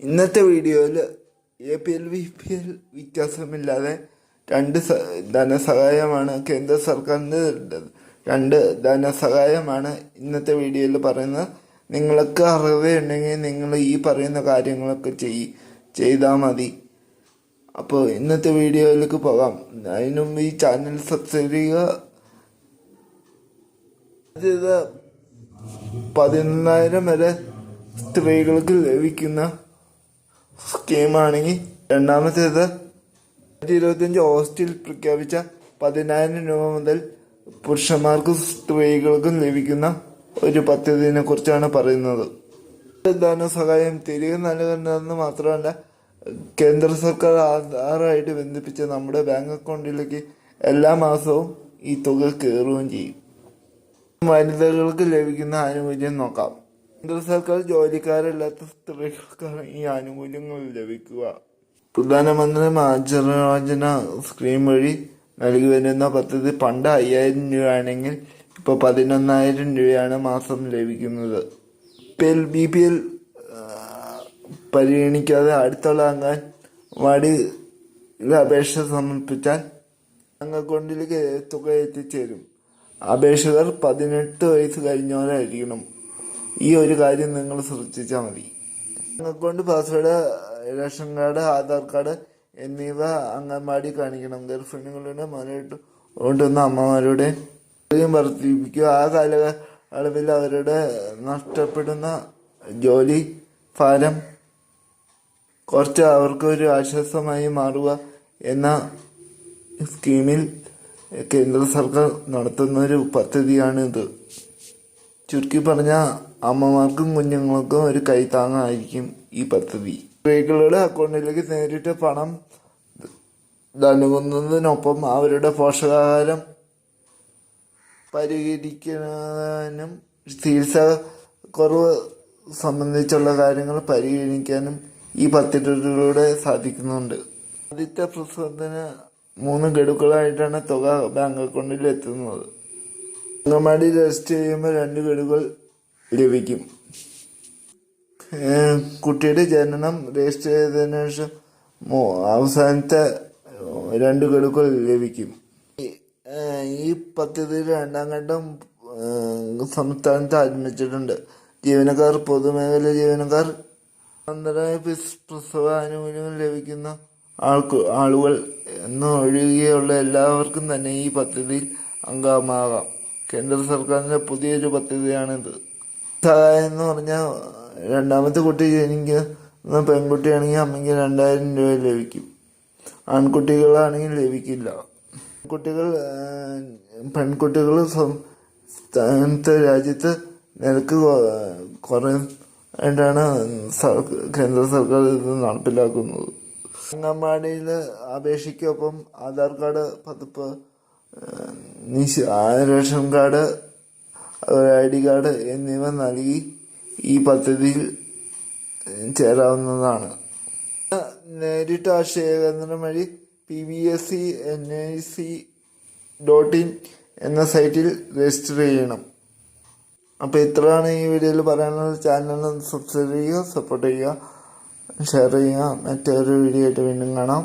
ഇന്നത്തെ വീഡിയോയിൽ A P L B P L വ്യത്യാസമില്ലാതെ രണ്ട് ധനസഹായമാണ് കേന്ദ്ര സർക്കാരിന്റെ രണ്ട് ധനസഹായമാണ് ഇന്നത്തെ വീഡിയോയിൽ പറയുന്നത്. നിങ്ങൾക്ക് അറിവുണ്ടെങ്കിൽ നിങ്ങൾ ഈ പറയുന്ന കാര്യങ്ങളൊക്കെ ചെയ് ചെയ്താൽ മതി. അപ്പോൾ ഇന്നത്തെ വീഡിയോയിലേക്ക് പോകാം. അതിനു ഈ ചാനൽ സബ്സ്ക്രൈബ് ചെയ്യുക. പതിനൊന്നായിരം വരെ സ്ത്രീകൾക്ക് ലഭിക്കുന്ന സ്കീമാണെങ്കിൽ രണ്ടാമത്തേത് ഇരുപത്തിയഞ്ച് ഓഗസ്റ്റിൽ പ്രഖ്യാപിച്ച പതിനായിരം രൂപ മുതൽ പുരുഷന്മാർക്കും സ്ത്രീകൾക്കും ലഭിക്കുന്ന ഒരു പദ്ധതിനെ കുറിച്ചാണ് പറയുന്നത്. ധനസഹായം തിരികെ നൽകുന്നതെന്ന് മാത്രമല്ല കേന്ദ്ര സർക്കാർ ആധാറായിട്ട് ബന്ധിപ്പിച്ച് നമ്മുടെ ബാങ്ക് അക്കൗണ്ടിലേക്ക് എല്ലാ മാസവും ഈ തുക കയറുകയും ചെയ്യും. വനിതകൾക്ക് ലഭിക്കുന്ന ആനുകൂല്യം നോക്കാം. സർക്കാർ ജോലിക്കാരല്ലാത്ത സ്ത്രീകൾക്കാണ് ഈ ആനുകൂല്യങ്ങൾ ലഭിക്കുക. പ്രധാനമന്ത്രി മാതൃയോജന സ്കീം വഴി നൽകി വരുന്ന പദ്ധതി പണ്ട് അയ്യായിരം രൂപയാണെങ്കിൽ ഇപ്പോൾ പതിനൊന്നായിരം രൂപയാണ് മാസം ലഭിക്കുന്നത്. P L B P L പരിഗണിക്കാതെ അടുത്തുള്ള അംഗൻവാടിയിൽ അപേക്ഷ സമർപ്പിച്ചാൽ ബാങ്ക് അക്കൗണ്ടിലേക്ക് തുക എത്തിച്ചേരും. അപേക്ഷകർ പതിനെട്ട് വയസ്സ് കഴിഞ്ഞവരായിരിക്കണം. ഈ ഒരു കാര്യം നിങ്ങൾ ശ്രദ്ധിച്ചാൽ മതി. Account password ration card Aadhaar card എന്നിവ അംഗൻവാടി കാണിക്കണം. ഗർഭിണികളുടെ മുലയിട്ട് ഓട്ടുന്ന അമ്മമാരുടെ വർദ്ധിപ്പിക്കുക. ആ കാലയളവിൽ അവരുടെ നഷ്ടപ്പെടുന്ന ജോലി ഭാരം കുറച്ച് അവർക്ക് ഒരു ആശ്വാസമായി മാറുക എന്ന സ്കീമിൽ കേന്ദ്ര സർക്കാർ നടത്തുന്ന ഒരു പദ്ധതിയാണിത്. ചുരുക്കി പറഞ്ഞാൽ അമ്മമാർക്കും കുഞ്ഞുങ്ങൾക്കും ഒരു കൈത്താങ്ങായിരിക്കും ഈ പദ്ധതി. സ്ത്രീകളുടെ അക്കൗണ്ടിലേക്ക് നേരിട്ട് പണം നൽകുന്നതിനൊപ്പം അവരുടെ പോഷകാഹാരം പരിഹരിക്കാനും ചികിത്സ കുറവ് സംബന്ധിച്ചുള്ള കാര്യങ്ങൾ പരിഗണിക്കാനും ഈ പദ്ധതികളിലൂടെ സാധിക്കുന്നുണ്ട്. ആദ്യത്തെ പ്രസവത്തിന് മൂന്ന് ഗഡുക്കളായിട്ടാണ് തുക ബാങ്ക് അക്കൗണ്ടിൽ എത്തുന്നത് അംഗൻവാടി രജിസ്റ്റർ ചെയ്യുമ്പോൾ രണ്ട് ഗഡുകൾ ലഭിക്കും. കുട്ടിയുടെ ജനനം രജിസ്റ്റർ ചെയ്തതിനു ശേഷം അവസാനത്തെ രണ്ട് ഗഡുക്കൾ ലഭിക്കും. ഈ- പദ്ധതിയിൽ രണ്ടാം ഘട്ടം സംസ്ഥാനത്ത് ആരംഭിച്ചിട്ടുണ്ട്. ജീവനക്കാർ പൊതുമേഖല ജീവനക്കാർ അന്തരായ പ്രസവ ആനുകൂല്യങ്ങൾ ലഭിക്കുന്ന ആൾക്ക് ആളുകൾ എന്ന് ഒഴികെയുള്ള എല്ലാവർക്കും തന്നെ ഈ പദ്ധതിയിൽ അംഗമാകാം. കേന്ദ്ര സർക്കാരിന്റെ പുതിയൊരു പദ്ധതിയാണിത്. സഹായം എന്ന് പറഞ്ഞാൽ രണ്ടാമത്തെ കുട്ടി എനിക്ക് പെൺകുട്ടിയാണെങ്കിൽ അമ്മയ്ക്ക് രണ്ടായിരം രൂപ ലഭിക്കും. ആൺകുട്ടികളാണെങ്കിൽ ലഭിക്കില്ല. കുട്ടികൾ പെൺകുട്ടികൾ സ്ഥാനത്തെ രാജ്യത്ത് നിരക്ക് കുറയായിട്ടാണ് കേന്ദ്ര സർക്കാർ ഇത് നടപ്പിലാക്കുന്നത്. അംഗൻവാടിയിൽ അപേക്ഷയ്ക്കൊപ്പം ആധാർ കാർഡ് പതിപ്പ് ration card I D card എന്നിവ നൽകി ഈ പദ്ധതിയിൽ ചേരാവുന്നതാണ്. നേരിട്ട് ആശയ കേന്ദ്രം വഴി P B S C N I C dot in എന്ന സൈറ്റിൽ രജിസ്റ്റർ ചെയ്യണം. അപ്പോൾ ഇത്രയാണ് ഈ വീഡിയോയിൽ പറയാനുള്ളത് ചാനലിൽ സബ്സ്ക്രൈബ് ചെയ്യുക സപ്പോർട്ട് ചെയ്യുക ഷെയർ ചെയ്യുക. മറ്റൊരു വീഡിയോ ആയിട്ട് വീണ്ടും കാണാം.